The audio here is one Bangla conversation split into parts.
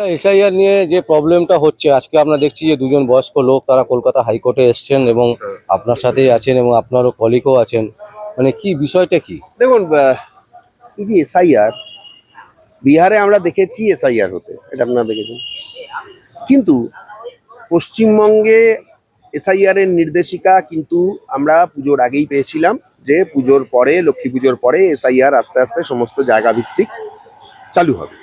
এটা এসআইআর নিয়ে যে প্রবলেমটা হচ্ছে আজকে আমরা দেখছি যে দুজন বয়স্ক লোক তারা কলকাতা হাইকোর্টে এসছেন এবং আপনার সাথেই আছেন এবং আপনারও কলিগও আছেন। মানে কি বিষয়টা কি? দেখুন এই যে এসআইআর বিহারে আমরা দেখেছি এসআইআর হতে এটা আপনারা দেখেছেন। কিন্তু পশ্চিমবঙ্গে এসআইআর এর নির্দেশিকা কিন্তু আমরা পুজোর আগেই পেয়েছিলাম যে পুজোর পরে লক্ষ্মী পুজোর পরে এসআইআর আস্তে আস্তে সমস্ত জায়গা ভিত্তিক চালু হবে।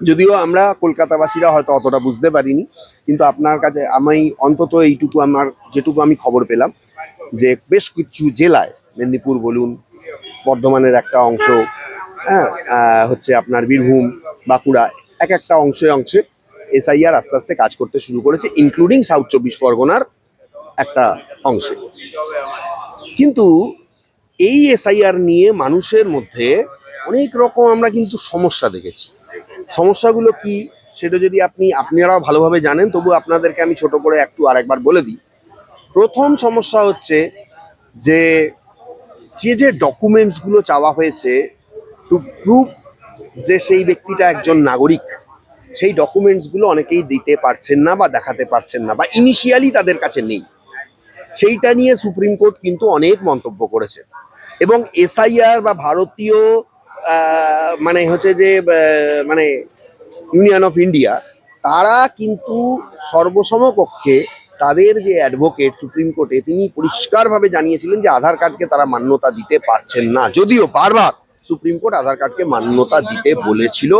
যদিও আমরা কলকাতাবাসীরা হয়তো অতটা বুঝতে পারিনি, কিন্তু আপনার কাছে আমি অন্তত এইটুকু আমার, যেটুকু আমি খবর পেলাম যে বেশ কিছু জেলায়, মেদিনীপুর বলুন, বর্ধমানের একটা অংশ হ্যাঁ হচ্ছে আপনার বীরভূম, বাঁকুড়া, এক একটা অংশে অংশে এসআইআর আস্তে আস্তে কাজ করতে শুরু করেছে ইনক্লুডিং সাউথ চব্বিশ পরগনার একটা অংশে। কিন্তু এই এসআইআর নিয়ে মানুষের মধ্যে অনেক রকম আমরা কিন্তু সমস্যা দেখেছি। সমস্যাগুলো কি সেটা যদি আপনি, আপনারাও ভালোভাবে জানেন, তবু আপনাদেরকে আমি ছোট করে একটু আরেকবার বলে দিই। প্রথম সমস্যা হচ্ছে যে যে যে ডকুমেন্টসগুলো চাওয়া হয়েছে টু প্রুভ যে সেই ব্যক্তিটা একজন নাগরিক, সেই ডকুমেন্টসগুলো অনেকেই দিতে পারছেন না বা দেখাতে পারছেন না বা ইনিশিয়ালি তাদের কাছে নেই। সেইটা নিয়ে সুপ্রিম কোর্ট কিন্তু অনেক মন্তব্য করেছে। এবং এসআইআর বা ভারতীয় মানে হচ্ছে যে মানে ইউনিয়ন অফ ইন্ডিয়া তারা কিন্তু সর্বসমকক্ষে তাদের যে অ্যাডভোকেট সুপ্রিম কোর্টে তিনি পরিষ্কারভাবে জানিয়েছিলেন যে আধার কার্ডকে তারা মান্যতা দিতে পারছেন না। যদিও বারবার সুপ্রিম কোর্ট আধার কার্ডকে মান্যতা দিতে বলেছিল,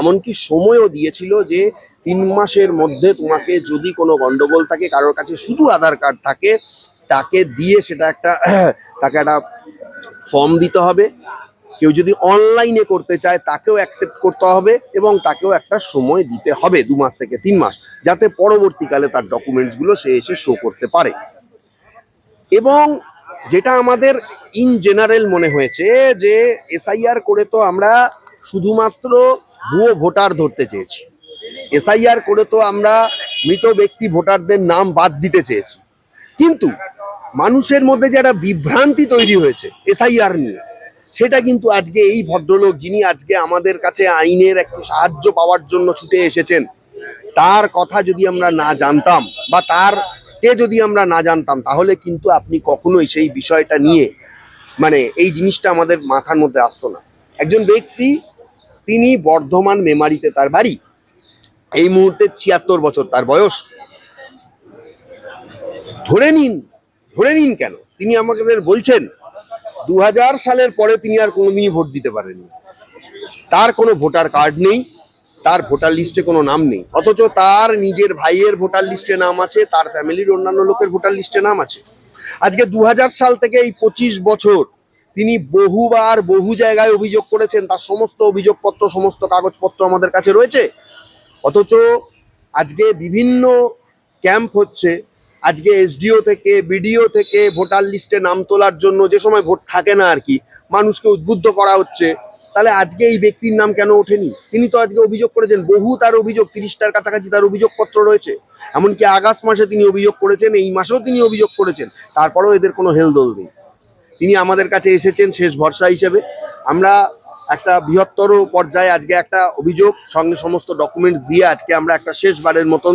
এমনকি সময়ও দিয়েছিল যে তিন মাসের মধ্যে তোমাকে যদি কোনো গন্ডগোল থাকে, কারোর কাছে শুধু আধার কার্ড থাকে, তাকে দিয়ে সেটা একটা, তাকে একটা ফর্ম দিতে হবে। কেউ যদি অনলাইনে করতে চায়, তাকেও অ্যাকসেপ্ট করতে হবে এবং তাকেও একটা সময় দিতে হবে, দু মাস থেকে তিন মাস, যাতে পরবর্তীকালে তার ডকুমেন্টসগুলো সে এসে শো করতে পারে। এবং যেটা আমাদের ইন জেনারেল মনে হয়েছে যে এসআইআর করে তো আমরা শুধুমাত্র ভুয়ো ভোটার ধরতে চেয়েছি। এসআইআর করে তো আমরা মৃত ব্যক্তি ভোটারদের নাম বাদ দিতে চেয়েছি। কিন্তু মানুষের মধ্যে যে একটা বিভ্রান্তি তৈরি হয়েছে এসআইআর নিয়ে সেটা কিন্তু আজকে এই ভদ্রলোক যিনি আজকে আমাদের কাছে আইনের একটু সাহায্য পাওয়ার জন্য ছুটে এসেছেন, তার কথা যদি আমরা না জানতাম বা তার কে যদি আমরা না জানতাম, তাহলে কিন্তু আপনি কখনোই সেই বিষয়টা নিয়ে মানে এই জিনিসটা আমাদের মাথার মধ্যে আসতো না। একজন ব্যক্তি, তিনি বর্ধমান মেমারিতে তার বাড়ি। এই মুহূর্তে ছিয়াত্তর বছর তার বয়স। ধরে নিন ধরে নিন কেন? তিনি আমাদের বলছেন দু হাজার সালের পরে তিনি আর কোনোদিনই ভোট দিতে পারেননি। তার কোনো ভোটার কার্ড নেই, তার ভোটার লিস্টে কোনো নাম নেই। অথচ তার নিজের ভাইয়ের ভোটার লিস্টে নাম আছে, তার ফ্যামিলির অন্যান্য লোকের ভোটার লিস্টে নাম আছে। আজকে দু হাজার সাল থেকে এই পঁচিশ বছর তিনি বহুবার বহু জায়গায় অভিযোগ করেছেন, তার সমস্ত অভিযোগপত্র, সমস্ত কাগজপত্র আমাদের কাছে রয়েছে। অথচ আজকে বিভিন্ন ক্যাম্প হচ্ছে আজকে এসডিও থেকে, বিডিও থেকে ভোটার লিস্টে নাম তোলার জন্য যে সময় ভোট থাকে না আর কি, মানুষকে উদ্বুদ্ধ করা হচ্ছে, তাহলে আজকে এই ব্যক্তির নাম কেন ওঠেনি? তিনি তো আজকে অভিযোগ করেছেন বহু তার অভিযোগ, তিরিশটার কাছাকাছি তার অভিযোগপত্র রয়েছে, এমনকি আগস্ট মাসে তিনি অভিযোগ করেছেন, এই মাসেও তিনি অভিযোগ করেছেন, তারপরেও এদের কোনো হেলদোল নেই। তিনি আমাদের কাছে এসেছেন শেষ ভরসা হিসেবে, আমরা একটা বৃহত্তর পর্যায়ে আজকে একটা অভিযোগ, সঙ্গে সমস্ত ডকুমেন্টস দিয়ে আজকে আমরা একটা শেষবারের মতন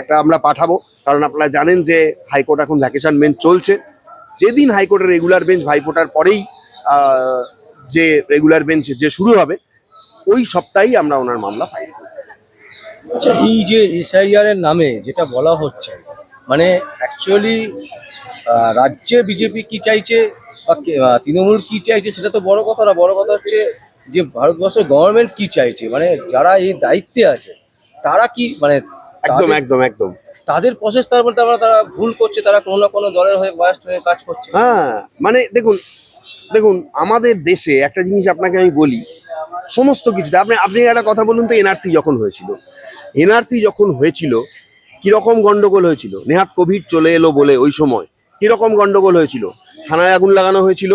একটা আমরা পাঠাবো। কারণ আপনারা জানেন যে হাইকোর্ট এখন ভ্যাকেশন বেঞ্চ চলছে। যেদিন হাইকোর্টের রেগুলার বেঞ্চ ভাইফোঁটার পরেই যে রেগুলার বেঞ্চ যে শুরু হবে, ওই সপ্তাহেই আমরা ওনার মামলা ফাইল করব। আচ্ছা এই যে এসআইআর নামে যেটা বলা হচ্ছে মানে অ্যাকচুয়ালি রাজ্যে বিজেপি কি চাইছে বা তৃণমূল কি চাইছে সেটা তো বড় কথা না। বড় কথা হচ্ছে যে ভারতবর্ষের গভর্নমেন্ট কি চাইছে? মানে যারা এই দায়িত্বে আছে, তারা কি মানে একদম একদম একদম। তাদের প্রসেস তার মধ্যে আমরা তারা ভুল করছে তারা কোনো না কোনো দলের হয়ে বয়স হয়ে কাজ করছে। হ্যাঁ মানে দেখুন দেখুন আমাদের দেশে একটা জিনিস আপনাকে আমি বলি সমস্ত কিছুতে আপনি আপনি একটা কথা বলুন তো এনআরসি যখন হয়েছিল এনআরসি যখন হয়েছিল কীরকম গন্ডগোল হয়েছিল? নেহাত কোভিড চলে এলো বলে ওই সময় কীরকম গন্ডগোল হয়েছিল? থানায় আগুন লাগানো হয়েছিল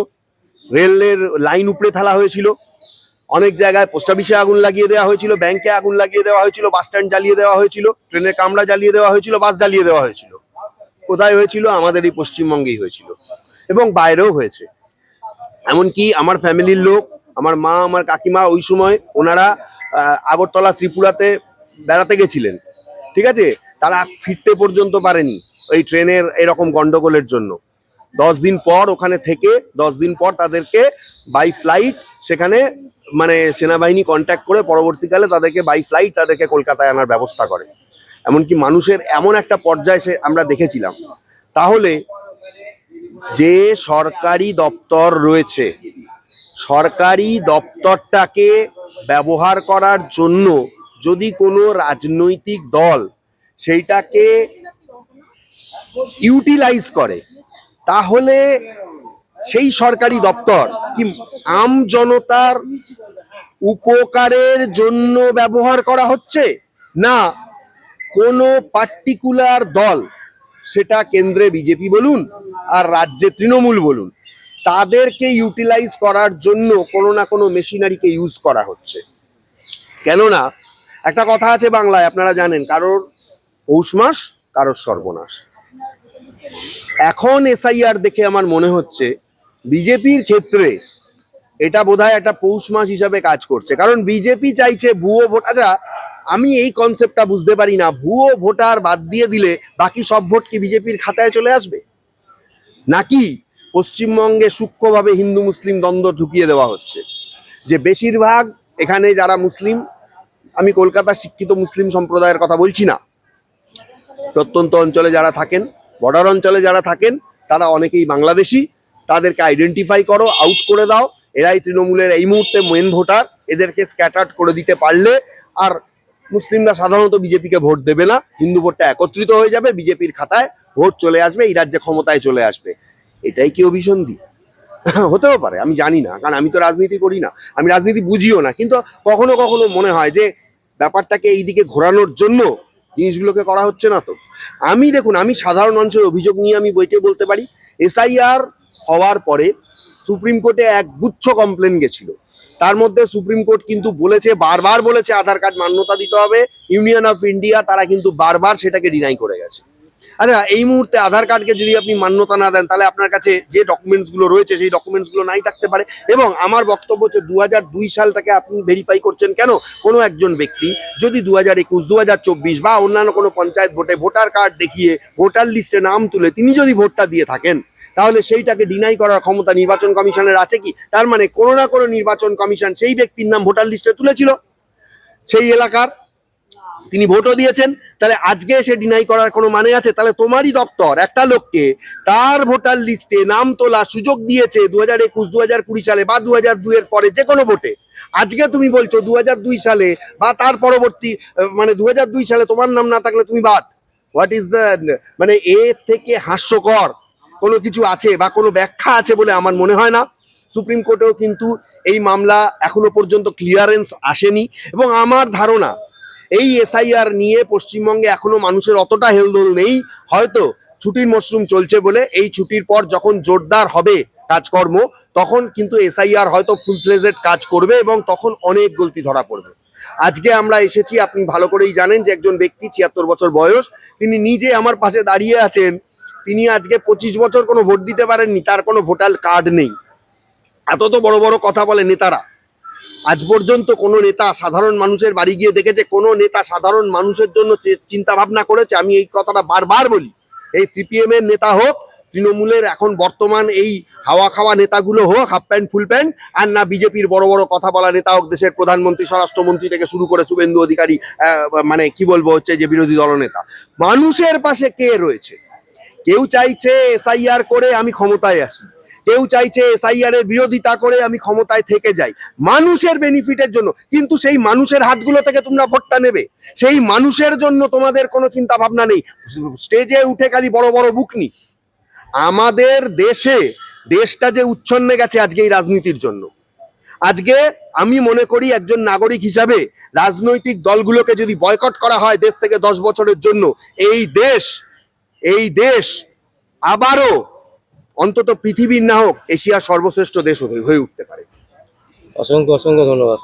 রেলের লাইন উপড়ে ফেলা হয়েছিল অনেক জায়গায় পোস্ট অফিসে আগুন লাগিয়ে দেওয়া হয়েছিল ব্যাংকে আগুন লাগিয়ে দেওয়া হয়েছিল বাস স্ট্যান্ড জ্বালিয়ে দেওয়া হয়েছিল, ট্রেনের কামরা জ্বালিয়ে দেওয়া হয়েছিল বাস জ্বালিয়ে দেওয়া হয়েছিল। কোথায় হয়েছিল? আমাদের এই পশ্চিমবঙ্গেই হয়েছিল এবং বাইরেও হয়েছে। এমনকি আমার ফ্যামিলির লোক, আমার মা, আমার কাকিমা ওই সময় ওনারা আগরতলা ত্রিপুরাতে বেড়াতে গেছিলেন। ঠিক আছে? তারা ফিরতে পর্যন্ত পারেনি ওই ট্রেনের এরকম গন্ডগোলের জন্য। দশ দিন পর ওখানে থেকে, দশ দিন পর তাদেরকে বাই ফ্লাইট সেখানে মানে সেনাবাহিনী কন্ট্যাক্ট করে পরবর্তীকালে তাদেরকে বাই ফ্লাইট তাদেরকে কলকাতায় আনার ব্যবস্থা করে। এমনকি মানুষের এমন একটা পর্যায়ে সে আমরা দেখেছিলাম। তাহলে যে সরকারি দপ্তর রয়েছে, সরকারি দপ্তরটাকে ব্যবহার করার জন্য যদি কোনো রাজনৈতিক দল সেইটাকে ইউটিলাইজ করে, তাহলে সেই সরকারি দপ্তর কি আম জনতার উপকারের জন্য ব্যবহার করা হচ্ছে? না, কোনো পার্টিকুলার দল, সেটা কেন্দ্রে বিজেপি বলুন আর রাজ্যে তৃণমূল বলুন, তাদেরকে ইউটিলাইজ করার জন্য কোনো না কোনো মেশিনারিকে ইউজ করা হচ্ছে। কেননা, একটা কথা আছে বাংলায়, আপনারা জানেন, কারোর পৌষ মাস, কারোর সর্বনাশ। এখন এসআইআর দেখে আমার মনে হচ্ছে বিজেপির ক্ষেত্রে এটা বোধহয় একটা পৌষ মাস হিসাবে কাজ করছে। কারণ বিজেপি চাইছে ভুয়ো ভোট। আচ্ছা আমি এই কনসেপ্টটা বুঝতে পারি না। ভুয়ো ভোটার বাদ দিয়ে দিলে বাকি সব ভোট কি বিজেপির খাতায় চলে আসবে? নাকি পশ্চিমবঙ্গে সূক্ষ্মভাবে হিন্দু মুসলিম দ্বন্দ্ব ঢুকিয়ে দেওয়া হচ্ছে? যে বেশিরভাগ এখানে যারা মুসলিম, আমি কলকাতার শিক্ষিত মুসলিম সম্প্রদায়ের কথা বলছি না। প্রত্যন্ত অঞ্চলে যারা থাকেন, বর্ডার অঞ্চলে যারা থাকেন, তারা অনেকেই বাংলাদেশি। তাদেরকে আইডেন্টিফাই করো আউট করে দাও। এরাই তৃণমূলের এই মুহূর্তে মেন ভোটার এদেরকে স্ক্যাটার্ড করে দিতে পারলে আর মুসলিমরা সাধারণত বিজেপিকে ভোট দেবে না। হিন্দু ভোটটা একত্রিত হয়ে যাবে, বিজেপির খাতায় ভোট চলে আসবে, এই রাজ্যে ক্ষমতায় চলে আসবে। এটাই কি অভিসন্ধি? হতেও পারে, আমি জানি না, কারণ আমি তো রাজনীতি করি না। আমি রাজনীতি বুঝিও না, কিন্তু কখনো কখনো মনে হয় যে ব্যাপারটাকে এই দিকে ঘোরানোর জন্য জিনিসগুলোকে করা হচ্ছে না তো। আমি দেখুন, আমি সাধারণ মানুষের অভিযোগ নিয়ে আমি বইটে বলতে পারি, এসআইআর হওয়ার পরে সুপ্রিম কোর্টে এক গুচ্ছ কমপ্লেন গেছিল। তার মধ্যে সুপ্রিম কোর্ট কিন্তু বলেছে, বারবার বলেছে আধার কার্ড মান্যতা দিতে হবে ইউনিয়ন অফ ইন্ডিয়া তারা কিন্তু বারবার সেটাকে ডিনাই করে গেছে। আচ্ছা এই মুহূর্তে আধার কার্ডকে যদি আপনি মান্যতা না দেন, তাহলে আপনার কাছে যে ডকুমেন্টসগুলো রয়েছে, সেই ডকুমেন্টসগুলো নাই থাকতে পারে। এবং আমার বক্তব্য হচ্ছে দু হাজার দুই সালটাকে আপনি ভেরিফাই করছেন কেন? কোনো একজন ব্যক্তি যদি দু হাজার একুশ দু হাজার চব্বিশ বা অন্যান্য কোনো পঞ্চায়েত ভোটে ভোটার কার্ড দেখিয়ে ভোটার লিস্টে নাম তুলে তিনি যদি ভোটটা দিয়ে থাকেন তাহলে সেইটাকে ডিনাই করার ক্ষমতা নির্বাচন কমিশনের আছে কি? তার মানে কোনো না কোনো নির্বাচন কমিশন সেই ব্যক্তির নাম ভোটার লিস্টে তুলেছিল। সেই এলাকার তিনি ভোটও দিয়েছেন। তাহলে আজকে সে ডিনাই করার কোনো মানে আছে? তাহলে তোমারই দপ্তর, একটা লোককে তার ভোটার লিস্টে নাম তোলার সুযোগ দিয়েছে দু হাজার একুশ দু হাজার কুড়ি সালে বা দু হাজার দুইয়ের পরে যে কোনো ভোটে। আজকে তুমি বলছো দু হাজার দুই সালে বা তার পরবর্তী মানে দু হাজার দুই সালে তোমার নাম না থাকলে তুমি বাদ। হোয়াট ইজ দ্য মানে এর থেকে হাস্যকর। কোনো কিছু আছে বা কোনো ব্যাখ্যা আছে বলে আমার মনে হয় না। সুপ্রিম কোর্টেও কিন্তু এই মামলা এখনও পর্যন্ত ক্লিয়ারেন্স আসেনি এবং আমার ধারণা এই এসআইআর নিয়ে পশ্চিমবঙ্গে এখনও মানুষের অতটা হেলদোল নেই। হয়তো ছুটির মরশুম চলছে বলে এই ছুটির পর যখন জোরদার হবে কাজকর্ম, তখন কিন্তু এসআইআর হয়তো ফুল ফ্লেজেড কাজ করবে এবং তখন অনেক গলতি ধরা পড়বে। আজকে আমরা এসেছি, আপনি ভালো করেই জানেন যে একজন ব্যক্তি ছিয়াত্তর বছর বয়স, তিনি নিজে আমার পাশে দাঁড়িয়ে আছেন। তিনি আজকে পঁচিশ বছর কোনো ভোট দিতে পারেননি, তার কোনো ভোটার কার্ড নেই। এত তো বড় বড় কথা বলে নেতারা। আজ পর্যন্ত কোনো নেতা সাধারণ মানুষের বাড়ি গিয়ে দেখেছে, কোনো নেতা সাধারণ মানুষের জন্য চিন্তা ভাবনা করেছে। আমি এই কথাটা বারবার বলি, এই সিপিএম এর নেতা হোক, তৃণমূলের এখন বর্তমান এই হাওয়া খাওয়া নেতাগুলো হোক, হাফ প্যান্ট, ফুল প্যান্ট, আর না বিজেপির বড় বড় কথা বলা নেতা হোক, দেশের প্রধানমন্ত্রী, স্বরাষ্ট্রমন্ত্রী থেকে শুরু করে শুভেন্দু অধিকারী মানে কি বলব হচ্ছে যে বিরোধী দলনেতা। মানুষের পাশে কে রয়েছে? কেউ চাইছে এসআইআর করে আমি ক্ষমতায় আসি। কেউ চাইছে এসআইআর এর বিরোধিতা করে আমি ক্ষমতায় থেকে যাই। মানুষের বেনিফিটের জন্য। কিন্তু সেই মানুষের হাতগুলো থেকে তোমরা ভোটটা নেবে। সেই মানুষের জন্য তোমাদের কোনো চিন্তা ভাবনা নেই স্টেজে উঠে খালি বড় বড় বুকনি আমাদের দেশে, দেশটা যে উচ্ছন্নে গেছে আজকে এই রাজনীতির জন্য। আজকে আমি মনে করি একজন নাগরিক হিসাবে রাজনৈতিক দলগুলোকে যদি বয়কট করা হয় দেশ থেকে দশ বছরের জন্য, এই দেশ এই দেশ আবারও অন্তত পৃথিবীর না হোক এশিয়ার সর্বশ্রেষ্ঠ দেশ হয়ে উঠতে পারে। অসংখ্য অসংখ্য ধন্যবাদ